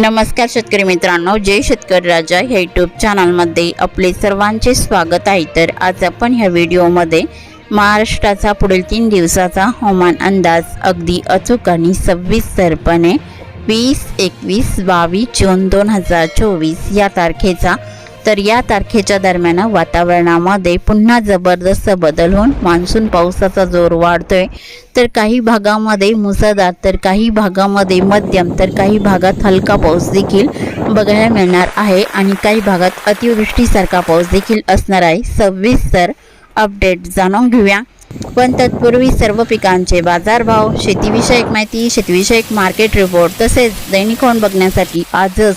नमस्कार शेतकरी मित्रांनो जय शेतकरी राजा ह्या यूट्यूब चॅनलमध्ये आपले सर्वांचे स्वागत आहे. तर आज आपण ह्या व्हिडिओमध्ये महाराष्ट्राचा पुढील तीन दिवसाचा हवामान अंदाज अगदी अचूक आणि सविस्तरपणे वीस एकवीस बावीस जून दोन हजार चोवीस या तारखेचा तर या तारखेच्या दरम्यान वातावरणामध्ये पुन्हा जबरदस्त बदल होऊन मान्सून पावसाचा जोर वाढतोय. तर काही भागामध्ये मुसळधार तर काही भागामध्ये मध्यम तर काही भागात हलका पाऊस देखील बघायला मिळणार आहे आणि काही भागात अतिवृष्टीसारखा पाऊस देखील असणार आहे. सविस्तर अपडेट जाणून घेऊया. पण तत्पूर्वी सर्व पिकांचे बाजारभाव शेतीविषयक माहिती शेतीविषयक मार्केट रिपोर्ट तसेच दैनिक होऊन बघण्यासाठी आजच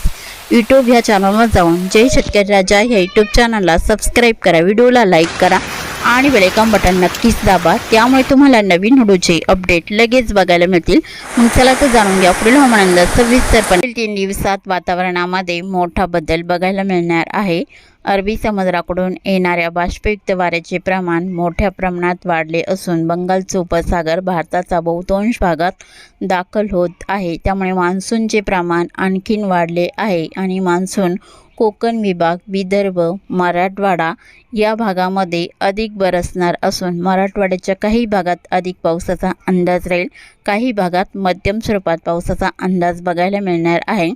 यूट्यूब ह्या चॅनलवर जाऊन जय शेतकरी राजा ह्या यूट्यूब चॅनलला सबस्क्राईब करा. व्हिडिओला लाईक करा. आणि बेलेकॉन बटन नक्कीच दाबा. त्यामुळे तुम्हाला नवीन व्हिडिओचे अपडेट लगेच बघायला मिळतील. मग चला तर जाणून घ्या पुढील हवामान अंदाज सविस्तरपणे तीन दिवसात वातावरणामध्ये मोठा बदल बघायला मिळणार आहे. अरबी समुद्राकडून येणाऱ्या बाष्पयुक्त वाऱ्याचे प्रमाण मोठ्या प्रमाणात वाढले असून बंगालचा उपसागर भारताचा बहुतांश भागात दाखल होत आहे. त्यामुळे मान्सूनचे प्रमाण आणखीन वाढले आहे आणि मान्सून कोकण विभाग विदर्भ मराठवाडा या भागामध्ये अधिक बरसणार असून मराठवाड्याच्या काही भागात अधिक पावसाचा अंदाज राहील. काही भागात मध्यम स्वरूपात पावसाचा अंदाज बघायला मिळणार आहे.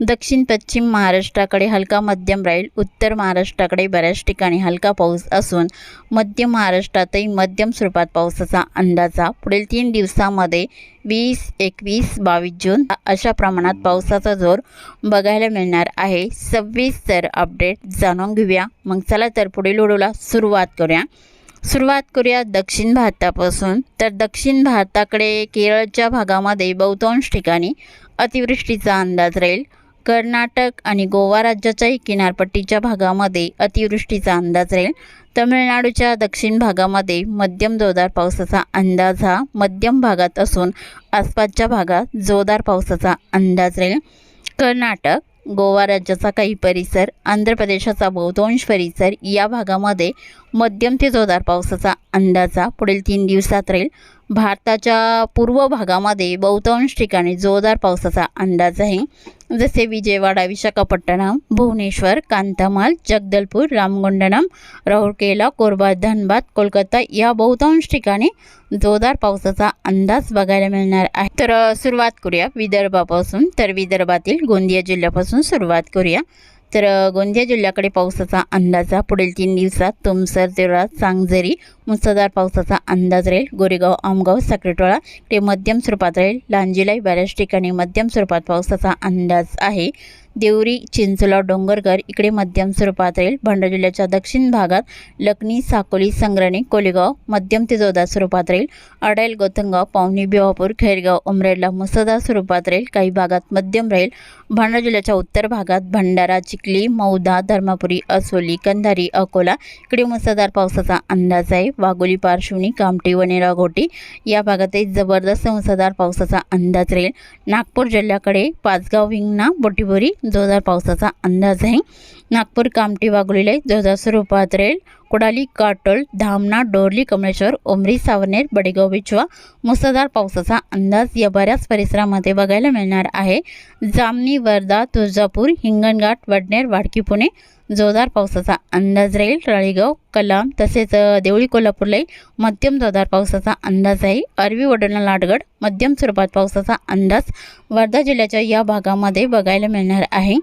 दक्षिण पश्चिम महाराष्ट्राकडे हलका मध्यम राहील. उत्तर महाराष्ट्राकडे बऱ्याच ठिकाणी हलका पाऊस असून मध्य महाराष्ट्रातही मध्यम स्वरूपात पावसाचा अंदाजा पुढील तीन दिवसामध्ये वीस एकवीस बावीस जून अशा प्रमाणात पावसाचा जोर बघायला मिळणार आहे. सव्वीस तर अपडेट जाणून घेऊया. मग चला तर पुढील व्हिडिओला सुरुवात करूया. सुरुवात करूया दक्षिण भारतापासून. तर दक्षिण भारताकडे केरळच्या भागामध्ये बहुतांश ठिकाणी अतिवृष्टीचा अंदाज राहील. कर्नाटक आणि गोवा राज्याच्याही किनारपट्टीच्या भागामध्ये अतिवृष्टीचा अंदाज राहील. तमिळनाडूच्या दक्षिण भागामध्ये मध्यम जोरदार पावसाचा अंदाज हा मध्यम भागात असून आसपासच्या भागात जोरदार पावसाचा अंदाज राहील. कर्नाटक गोवा राज्याचा काही परिसर आंध्र प्रदेशाचा बहुतांश परिसर या भागामध्ये मध्यम ते जोरदार पावसाचा अंदाजा पुढील तीन दिवसात राहील. भारताच्या पूर्व भागामध्ये बहुतांश ठिकाणी जोरदार पावसाचा अंदाज आहे. जसे विजयवाडा विशाखापट्टणम भुवनेश्वर कांतामाल जगदलपूर रामगुंडनम राऊरकेला कोरबा धनबाद कोलकाता या बहुतांश ठिकाणी जोरदार पावसाचा अंदाज बघायला मिळणार आहे. तर सुरुवात करूया विदर्भापासून. तर विदर्भातील गोंदिया जिल्ह्यापासून सुरुवात करूया. तर गोंदिया जिल्ह्याकडे पावसाचा अंदाज पुढील तीन दिवसात तुमसर देवळा सांगझरी मुसळधार पावसाचा अंदाज राहील. गोरेगाव आमगाव साक्रेटोळा ते मध्यम स्वरूपात राहील. लांजीलाई बऱ्याच ठिकाणी मध्यम स्वरूपात पावसाचा अंदाज आहे. देवरी चिंचोला डोंगरगर इकडे मध्यम स्वरूपात राहील. भंडारा जिल्ह्याच्या दक्षिण भागात लखनी साकोली संग्रणी कोलेगाव मध्यम ते जोरदार स्वरूपात राहील. अडाईल गोतंगाव पावनी बिवापूर खैरगाव उमरेडला मुसळधार स्वरूपात राहील. काही भागात मध्यम राहील. भंडारा जिल्ह्याच्या उत्तर भागात भंडारा चिखली मौदा धर्मापुरी असोली कंधारी अकोला इकडे मुसळधार पावसाचा अंदाज आहे. वाघोली पार्श्वनी कामठी वनेरा घोटी या भागातही जबरदस्त मुसळधार पावसाचा अंदाज राहील. नागपूर जिल्ह्याकडे पाचगाव विंगणा बोटीबोरी जोरदार पावसाचा अंदाज आहे. नागपूर कामठी वागुलीला जोरदार स्वरूपात राहील. कोडाली काटोल धामणा डोरली कमळेश्वर उमरी सावनेर बडेगाव बिचवा मुसळधार पावसाचा अंदाज या बऱ्याच परिसरामध्ये बघायला मिळणार आहे जामनी वर्धा तुळजापूर हिंगणघाट वडनेर वाडकी पुणे जोरदार पावसाचा अंदाज राहील राळेगाव कलाम तसेच देवळी कोल्हापूरलाही मध्यम जोरदार पावसाचा अंदाज आहे अरवी वडोला लाडगड मध्यम स्वरूपात पावसाचा अंदाज वर्धा जिल्ह्याच्या या भागामध्ये बघायला मिळणार आहे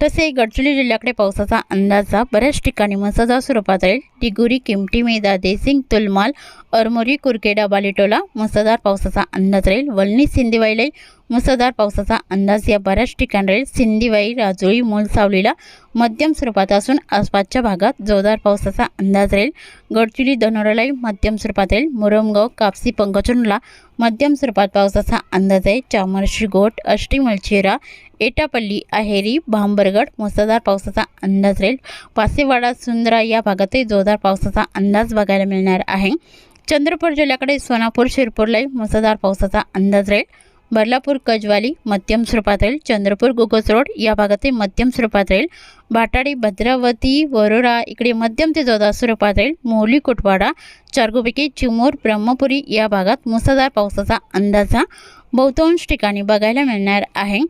तसे गडचिरोली जिल्ह्याकडे पावसाचा अंदाजा बऱ्याच ठिकाणी मुसळधार स्वरूपात राहील डिगुरी किमटी मेदा देसिंग तुलमाल अरमोरी कुरकेडा बालिटोला मुसळधार पावसाचा अंदाज राहील. वलनी सिंदेवाईलाही मुसळधार पावसाचा अंदाज या बऱ्याच ठिकाणी राहील सिंदेवाई राजोळी मूलसावलीला मध्यम स्वरूपात असून आसपासच्या भागात जोरदार पावसाचा अंदाज राहील. गडचिरोली धनोरालाही मध्यम स्वरूपात राहील. मुरमगाव कापसी पंकचुनला मध्यम स्वरूपात पावसाचा अंदाज आहे. चामरशी गोट अष्टीमलचेरा एटापल्ली अहेरी भांबरगड मुसळधार पावसाचा अंदाज राहील. पासेवाडा सुंदरा या भागातही जोरदार पावसाचा अंदाज बघायला मिळणार आहे. चंद्रपूर जिल्ह्याकडे सोनापूर शिरपूरलाही मुसळधार पावसाचा अंदाज राहील. बर्लापूर कजवाली मध्यम स्वरूपात राहील चंद्रपूर गोगस रोड या भागातही मध्यम स्वरूपात राहील बाटाडी भद्रावती वरोरा इकडे मध्यम ते जोरदार स्वरूपात राहील मोहली कुटवाडा चारगोपिके चिमूर ब्रह्मपुरी या भागात मुसळधार पावसाचा अंदाजा बहुतांश ठिकाणी बघायला मिळणार आहे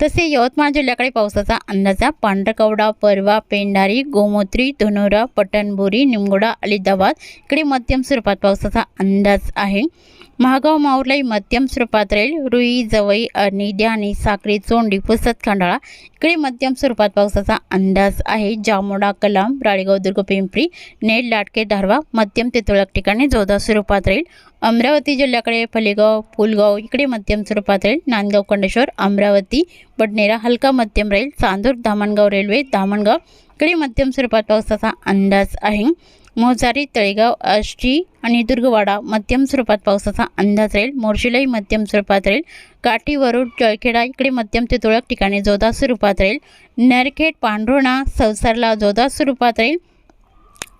तसे यवतमाळ जिल्ह्याकडे पावसाचा अंदाजा पांढरकवडा परवा पेंढारी गोमोत्री धनोरा पटणबोरी निमगोडा अलिदाबाद इकडे मध्यम स्वरूपात पावसाचा अंदाज आहे महागाव माऊरलाई मध्यम स्वरूपात राहील रुई जवई अरणी ध्यानी साक्री चोंडी पुसत खंडाळा इकडे मध्यम स्वरूपात पावसाचा अंदाज आहे. जामोडा कलाम राळेगाव दुर्ग पिंपरी नेड लाटके धारवा मध्यम ते तुळक ठिकाणी जोरदार स्वरूपात राहील. अमरावती जिल्ह्याकडे फलेगाव पुलगाव इकडे मध्यम स्वरूपात राहील. नांदगाव कंडेश्वर अमरावती बडनेरा हलका मध्यम राहील. चांदूर धामणगाव रेल्वे धामणगाव इकडे मध्यम स्वरूपात पावसाचा अंदाज आहे. मोजारी तळेगाव आष्टी आणि दुर्गवाडा मध्यम स्वरूपात पावसाचा अंदाज राहील. मोर्शिलाई मध्यम स्वरूपात राहील. काठी वरुड जळखेडा इकडे मध्यम ते तुळक ठिकाणी जोरदार स्वरूपात राहील. नरखेड पांढुर्णा संसारला जोरदार स्वरूपात राहील.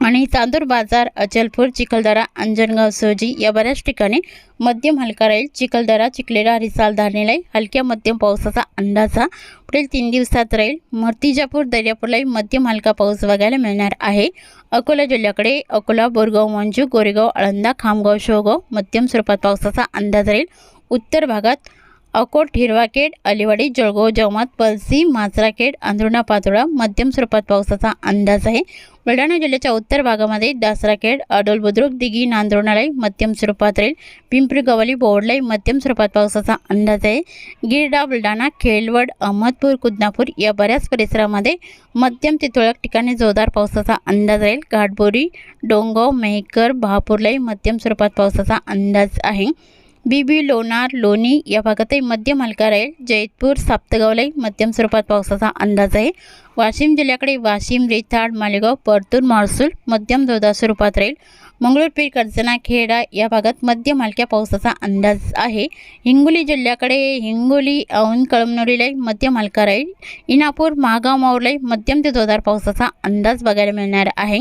आणि चांदूर बाजार अचलपूर चिखलदरा अंजनगाव सोजी या बऱ्याच ठिकाणी मध्यम हलका राहील. चिखलदरा चिखलेरा रिसाल धारणेलाही हलक्या मध्यम पावसाचा अंदाजा पुढील तीन दिवसात राहील. मूर्तिजापूर दर्यापूरलाही मध्यम हलका पाऊस बघायला मिळणार आहे. अकोला जिल्ह्याकडे अकोला बोरगाव मंजू गोरेगाव आळंदा खामगाव शोगाव मध्यम स्वरूपात पावसाचा अंदाज राहील. उत्तर भागात अकोट हिरवाखेड अलिवाडी जळगाव जवमात पलसी माजराखेड अंधरुणा पातोळा मध्यम स्वरूपात पावसाचा अंदाज आहे. बुलढाणा जिल्ह्याच्या उत्तर भागामध्ये दासराखेड अडोल बुद्रुक दिघी नांदोणालाई मध्यम स्वरूपात राहील पिंपरी गवली बोवडलाई मध्यम स्वरूपात पावसाचा अंदाज आहे. गिरडा बुलढाणा खेळवड अहमदपूर कुदनापूर या बऱ्याच परिसरामध्ये मध्यम ते तुळक ठिकाणी जोरदार पावसाचा अंदाज राहील घाटबोरी डोंगाव मेहकर बहापूरलाई मध्यम स्वरूपात पावसाचा अंदाज आहे. बीबी लोणार लोणी या भागातही मध्यम हलका राहील. जैतपूर साप्तगावलाही मध्यम स्वरूपात पावसाचा अंदाज आहे. वाशिम जिल्ह्याकडे वाशिम रेताड मालेगाव परतूर महसूल मध्यम जोरदार स्वरूपात राहील. मंगळूरपीर कर्जना खेडा या भागात मध्यम हलक्या पावसाचा अंदाज आहे. हिंगोली जिल्ह्याकडे हिंगोली औन कळमनुरीलाही मध्यम हलका राहील. इनापूर महागाव माऊरलाही मध्यम ते जोरदार पावसाचा अंदाज बघायला मिळणार आहे.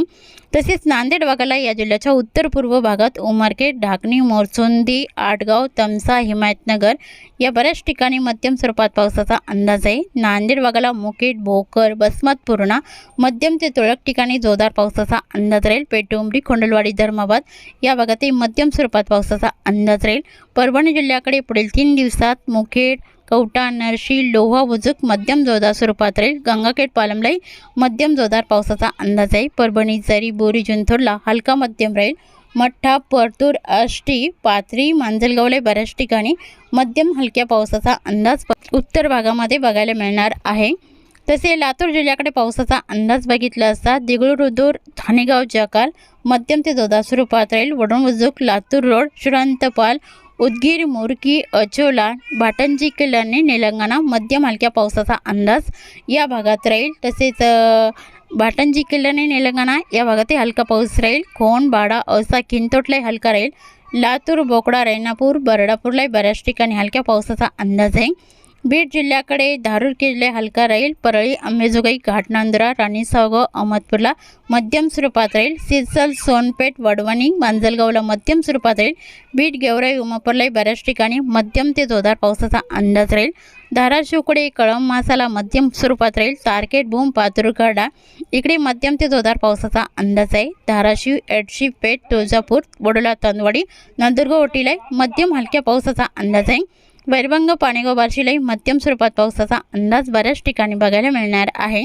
तसेच नांदेड भागाला या जिल्ह्याच्या उत्तर पूर्व भागात उमरखेड ढाकणी मोरचोंदी आटगाव तमसा हिमायतनगर या बऱ्याच ठिकाणी मध्यम स्वरूपात पावसाचा अंदाज आहे. नांदेड भागाला मुकेट भोकर बसमत पूर्णा मध्यम ते तुळक ठिकाणी जोरदार पावसाचा अंदाज राहील. पेटुंबरी खोंडलवाडी धर्माबाद या भागातही मध्यम स्वरूपात पावसाचा अंदाज राहील. परभणी जिल्ह्याकडे पुढील तीन दिवसात मुखेड कवटा नरशी लोहा बुजुक मध्यम जोरदार स्वरूपात राहील. गंगाखेड पालमलाई मध्यम जोरदार पावसाचा अंदाज आहे. परभणी जरी बोरी जुंथोडला हलका मध्यम राहील. मठ्ठा परतूर आष्टी पाथरी मांजलगावला बऱ्याच ठिकाणी मध्यम हलक्या पावसाचा अंदाज. उत्तर भागामध्ये बघायला मिळणार आहे. तसे लातूर जिल्ह्याकडे पावसाचा अंदाज बघितला असता दिगळुरुदूर ठाणेगाव जकाल मध्यम ते जोदा स्वरूपात राहील. वडणवजूक लातूर रोड श्रांतपाल उदगीर मुरकी अचोला भाटंजी किल्ल्याने निलंगणा मध्यम हलक्या पावसाचा अंदाज या भागात राहील. तसेच अ, भाटंजी किल्ल्याने निलंगणा या भागातही हलका पाऊस राहील. कोण बाडा औसा किंतोटलाही हलका राहील. लातूर बोकडा रेणापूर बरडापूरलाही बऱ्याच ठिकाणी हलक्या पावसाचा अंदाज आहे. बीड जिल्ह्याकडे धारूर किल्ले हलका राहील परळी अंबेजोगाई घाटनांदुरा राणीसावगाव अहमदपूरला मध्यम स्वरूपात राहील. सिरसल सोनपेठ वडवणी मांजलगावला मध्यम स्वरूपात राहील. बीड गेवराई उमापूरलाही बऱ्याच ठिकाणी मध्यम ते जोरदार पावसाचा अंदाज राहील. धाराशिवकडे कळम मासाला मध्यम स्वरूपात राहील. तारकेट भूम पातुरगाडा इकडे मध्यम ते जोरदार पावसाचा अंदाज आहे. धाराशिव एडशी पेठ तुळजापूर वडोला तांदवाडी नंदुरगाव ओटीलाही मध्यम हलक्या पावसाचा अंदाज आहे. वैरभंग पाणेगाव बार्शीलाही मध्यम स्वरूपात पावसाचा अंदाज बऱ्याच ठिकाणी बघायला मिळणार आहे.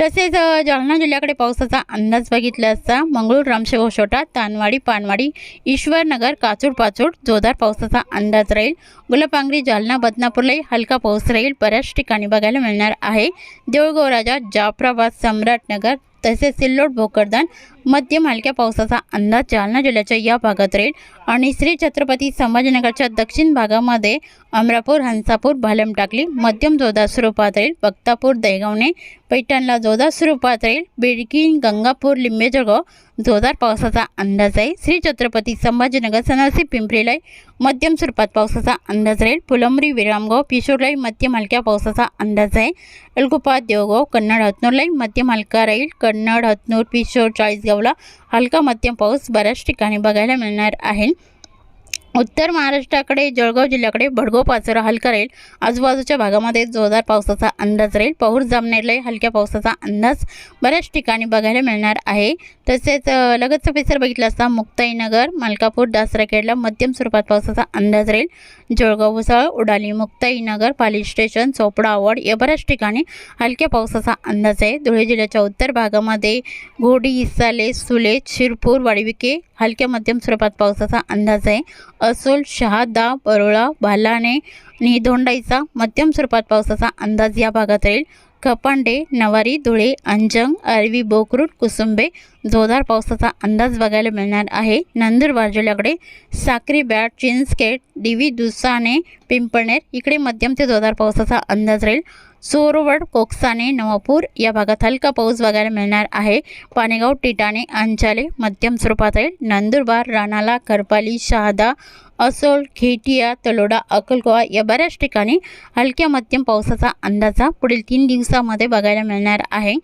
तसेच जालना जिल्ह्याकडे पावसाचा अंदाज बघितला असता मंगळूर रामशेवशोटा तानवाडी पानवाडी ईश्वरनगर काचूड पाचूड जोरदार पावसाचा अंदाज राहील. गुलापांगरी जालना बदनापूरलाही हलका पाऊस राहील बऱ्याच ठिकाणी बघायला मिळणार आहे. देऊळगाव राजा जाफराबाद सम्राटनगर तसेच सिल्लोड भोकरदान मध्यम हलक्या पावसाचा अंदाज जालना जिल्ह्याच्या या भागात राहील आणि श्री छत्रपती संभाजीनगरच्या दक्षिण भागामध्ये अमरापूर हंसापूर भालम टाकली मध्यम जोरदार स्वरूपात राहील बक्तापूर दैगावणे पैठणला जोरदार स्वरूपात राहील बिडकी गंगापूर लिंबेजळगाव जोरदार पावसाचा अंदाज आहे. श्री छत्रपती संभाजीनगर सनासी पिंपरीलाई मध्यम स्वरूपात पावसाचा अंदाज राहील फुलंबरी विरामगाव पिशोरलाई मध्यम हलक्या पावसाचा अंदाज आहे. अलगुपा देवगाव कन्नड हतनूरलाई मध्यम हलका राहील कन्नड हतनूर पिशोर चाळीसगाव चाळीसगावला हलका मध्यम पाऊस बऱ्याच ठिकाणी बघायला मिळणार आहे. उत्तर महाराष्ट्राकडे जळगाव जिल्ह्याकडे भडगो पाचोरा हलका राहील आजूबाजूच्या भागामध्ये जोरदार पावसाचा अंदाज राहील पाऊस जामनेरलाही हलक्या पावसाचा अंदाज बऱ्याच ठिकाणी बघायला मिळणार आहे. तसेच लगतचा परिसर बघितला असता मुक्ताईनगर मलकापूर दासराखेडला मध्यम स्वरूपात पावसाचा अंदाज राहील जळगाव भुसावळ उडाली मुक्ताईनगर पाली स्टेशन चोपडा आवड या बऱ्याच ठिकाणी हलक्या पावसाचा अंदाज आहे. धुळे जिल्ह्याच्या उत्तर भागामध्ये घोडी इसाले सुले शिरपूर वाडविके हलक्या मध्यम स्वरूपात पावसाचा अंदाज आहे. असूल शहादा परोळा भालाणे निधोंडाईचा मध्यम स्वरूपात पावसाचा अंदाज या भागात राहील. खपांडे नवारी धुळे अंजंग अरवी बोकरूट कुसुंबे जोरदार पावसाचा अंदाज बघायला मिळणार आहे. नंदुरबार जिल्ह्याकडे साक्री बॅट चिंचखेड दिवी दुसाने पिंपळनेर इकडे मध्यम ते जोरदार पावसाचा अंदाज राहील. सोरवड कोकसाने नवापूर या भागात हलका पाऊस बघायला मिळणार आहे. पाणेगाव टिटाणे अंचाले मध्यम स्वरूपात राहील. नंदुरबार राणाला करपाली शहादा असोल खेटिया तलोडा अक्कलकोवा या बऱ्याच ठिकाणी हलक्या मध्यम पावसाचा अंदाजा पुढील तीन दिवसामध्ये बघायला मिळणार आहे.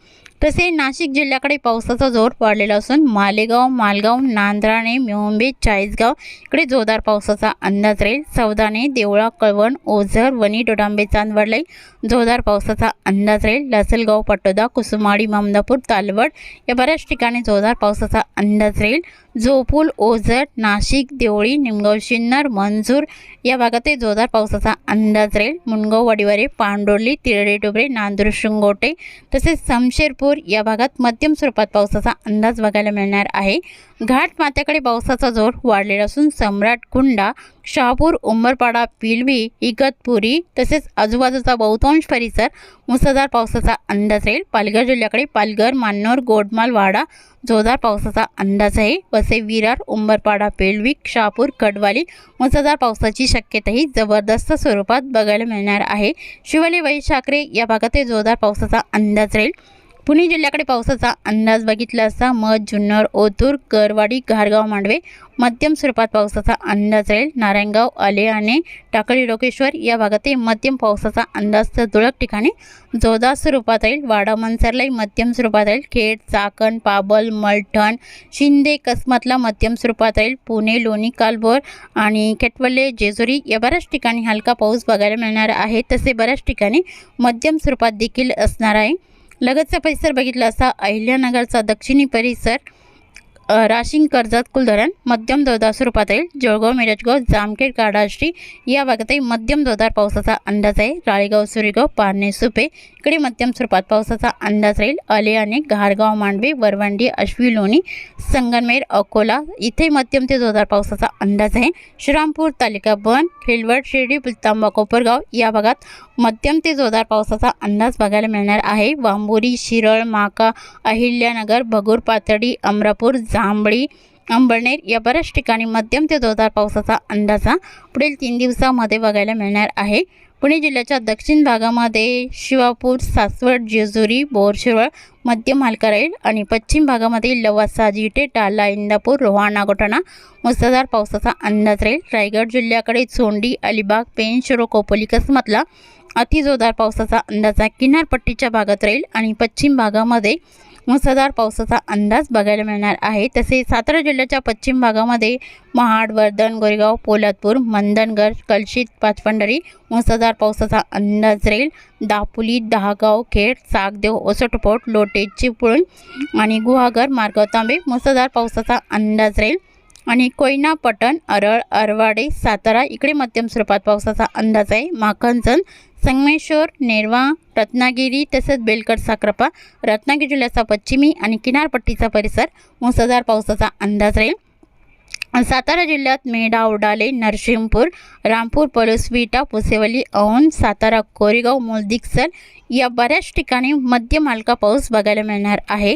तसे नाशिक जिल्ह्याकडे पावसाचा जोर वाढलेला असून मालेगाव मालगाव नांद्राणे म्योंबे चाळीसगाव इकडे जोरदार पावसाचा अंदाज राहील. सौदाने देवळा कळवण ओझर वणी डोडांबे चांदवडलाई जोरदार पावसाचा अंदाज राहील. लासलगाव पटोदा कुसुमाडी ममदापूर तालवड या बऱ्याच ठिकाणी जोरदार पावसाचा अंदाज राहील. जोपूल ओझट नाशिक देवळी निमगाव शिन्नर मंजूर या भागातही जोरदार पावसाचा अंदाज राहील. मुनगाव वडिवारे पांडोर्ली तिरडे डोबरे नांदूर शृंगोटे तसेच समशेरपूर या भागात मध्यम स्वरूपात पावसाचा अंदाज बघायला मिळणार आहे. घाट माथ्याकडे पावसाचा जोर वाढलेला असून सम्राट कुंडा शहापूर उंबरपाडा पिलवी इगतपुरी तसेच आजूबाजूचा बहुतांश परिसर मुसळधार पावसाचा अंदाज राहील. पालघर जिल्ह्याकडे पालघर मान्नोर गोडमाल वाडा जोरदार पावसाचा अंदाज आहे. वसे विरार उंबरपाडा पेलवी शहापूर कडवाली मुसळधार पावसाची शक्यताही जबरदस्त स्वरूपात बघायला मिळणार आहे. शिवाली वैशाखरे या भागातही जोरदार पावसाचा अंदाज राहील. पुणे जिल्ह्याकडे पावसाचा अंदाज बघितला असता मध जुन्नर ओतूर करवाडी घारगाव मांडवे मध्यम स्वरूपात पावसाचा अंदाज राहील. नारायणगाव आलेआणे टाकळी लोकेश्वर या भागातही मध्यम पावसाचा अंदाज तर तुरळक ठिकाणी जोरदार स्वरूपात राहील. वाडा मनसरलाही मध्यम स्वरूपात राहील. खेड चाकण पाबल मलठण शिंदे कसमतला मध्यम स्वरूपात राहील. पुणे लोणी कालभोर आणि केटवले जेजुरी या बऱ्याच ठिकाणी हलका पाऊस बघायला मिळणार आहे. तसे बऱ्याच ठिकाणी मध्यम स्वरूपात देखील असणार आहे. लगतचा परिसर बघितला असता अहिल्यानगरचा दक्षिणी परिसर. राशिंग कर्जत कुलधरण, मध्यम जोरदार स्वरूपात राहील जळगाव, मिरजगाव, जामखेड, काडाश्री, या भागातही मध्यम जोरदार पावसाचा अंदाज आहे. राळेगाव, सुरेगाव, पारणे, सुपे, इकडे मध्यम स्वरूपात पावसाचा अंदाज राहील. अलेआणे घारगाव, मांडवे, वरवंडी, अश्वी, लोणी, संगनमेर, अकोला इथे मध्यम ते जोरदार पावसाचा अंदाज आहे. श्रीरामपूर, तालुका बन खेलवड, शिर्डी पुलतांबा कोपरगाव या भागात मध्यम ते जोरदार पावसाचा अंदाज बघायला मिळणार आहे. वांबोरी, शिरळ, माका, अहिल्यानगर, भगूर पातळी अमरापूर जांभळी अंबळनेर या बऱ्याच ठिकाणी मध्यम ते जोरदार पावसाचा अंदाजा पुढील तीन दिवसामध्ये बघायला मिळणार आहे. पुणे जिल्ह्याच्या दक्षिण भागामध्ये शिवापूर सासवड जेजुरी बोरशिरळ मध्य मालका राहील आणि पश्चिम भागामध्ये लवासा जिटे टाला इंदापूर रोहा नागोठाणा मुसळधार पावसाचा अंदाज राहील. रायगड जिल्ह्याकडे चोंडी अलिबाग पेन शिरो कोपोली कसमतला अतिजोरदार पावसाचा अंदाज किनारपट्टीच्या भागात राहील आणि पश्चिम भागामध्ये मुसळधार पावसाचा अंदाज बघायला मिळणार आहे. तसे सातारा जिल्ह्याच्या पश्चिम भागामध्ये महाड वर्धन गोरेगाव पोलादपूर मंदनगड कलशित पाचपंढरी मुसळधार पावसाचा अंदाज राहील. दापोली दहागाव खेड सागदेव ओसटपोट लोटे चिपळूण आणि गुहागर मार्गाव तांबे मुसळधार पावसाचा अंदाज राहील. आणि कोयना पटण अरळ अरवाडे सातारा इकडे मध्यम स्वरूपात पावसाचा अंदाज आहे. माखनजन संगमेश्वर नेरवा रत्नागिरी तसेच बेलकट साक्रपा रत्नागिरी जिल्ह्याचा पश्चिमी आणि किनारपट्टीचा परिसर मुसळधार पावसाचा अंदाज राहील. सातारा जिल्ह्यात मेढा उडाले नरसिंहपूर रामपूर पलुसविटा पुसेवली औंध सातारा कोरेगाव मोलदिकसर या बऱ्याच ठिकाणी मध्यम हलका पाऊस बघायला मिळणार आहे.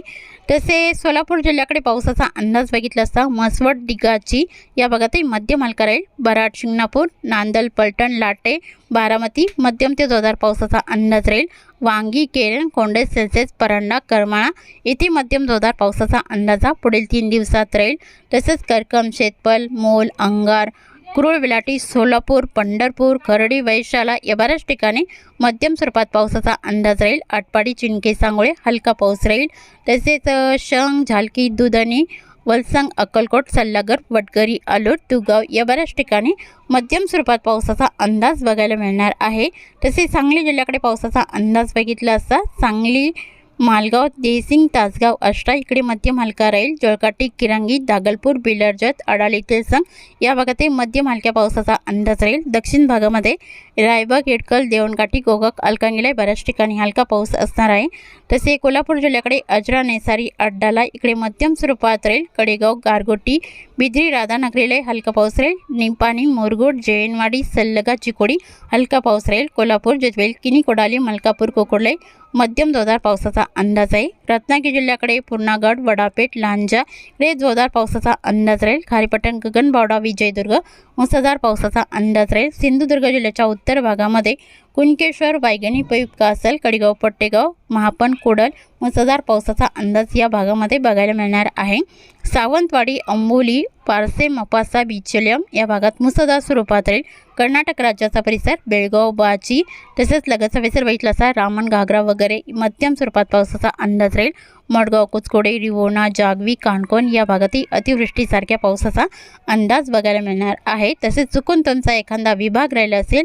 तसे सोलापूर जिल्ह्याकडे पावसाचा अंदाज बघितला असता मसवड दिगाची या भागातही मध्यम हलका राहील. बराड शिंगणापूर नांदल पलटण लाटे बारामती मध्यम ते जोरदार पावसाचा अंदाज राहील. वांगी केरळ कोंडे सेल्सिअस परांडा करमाळा येथे मध्यम जोरदार पावसाचा अंदाज पुढील तीन दिवसात राहील. तसेच करकम शेतपल मोल अंगार कुरुळ विलाटी सोलापूर पंढरपूर खर्डी वैशाला या बऱ्याच ठिकाणी मध्यम स्वरूपात पावसाचा अंदाज राहील. आटपाडी चिंके सांगोळे हलका पाऊस राहील. तसेच शंग झालकी दुधनी वलसंग अक्कलकोट सल्लागर वडगरी आलोट दुगाव या बऱ्याच ठिकाणी मध्यम स्वरूपात पावसाचा अंदाज बघायला मिळणार आहे. तसेच सांगली जिल्ह्याकडे पावसाचा अंदाज बघितला असता सांगली मालगाव देसिंग तासगाव अष्टा इकडे मध्यम हलका राहील जळकाटी किरांगी दागलपूर बिलर्जत अडाली तेलसंग या भागातही मध्यम मालक्या पावसाचा अंदाज राहील. दक्षिण भागामध्ये रायबाग हेडकल देवणकाठी गोगक अलकांगीला बऱ्याच ठिकाणी हलका पाऊस असणार आहे. तसे कोल्हापूर जिल्ह्याकडे अजरा नेसारी अड्डाला इकडे मध्यम स्वरूपात राहील कडेगाव गारगोटी बिद्री राधानगरीला हलका पाऊस राहील. निंपाणी मोरगोड जयनवाडी सल्लगा चिकोडी हलका पाऊस राहील. कोल्हापूर जजवेल किनी कोडाली मलकापूर कोकोडले मध्यम जोरदार पावसाचा अंदाज आहे. रत्नागिरी जिल्ह्याकडे पूर्णागड वडापेठ लांजा इकडे जोरदार पावसाचा अंदाज राहील. खारीपटण गगनबावडा विजयदुर्ग मुसळधार पावसाचा अंदाज राहील. सिंधुदुर्ग जिल्ह्याच्या उत्तर भागामध्ये कुणकेश्वर वायगणी उपयुक्त असेल कडेगाव पट्टेगाव महापण कोडल मुसळधार पावसाचा अंदाज या भागामध्ये बघायला मिळणार आहे. सावंतवाडी अंबोली पारसे मपासा बिचलम या भागात मुसळधार स्वरूपात राहील. कर्नाटक राज्याचा परिसर बेळगाव बाची तसेच लगतचा परिसर बघितला असा रामण घागरा वगैरे मध्यम स्वरूपात पावसाचा अंदाज राहील. मडगाव कुचकोडे रिवोणा जागवी काणकोण या भागातही अतिवृष्टीसारख्या पावसाचा अंदाज बघायला मिळणार आहे. तसेच चुकून तुमचा एखादा विभाग राहिला असेल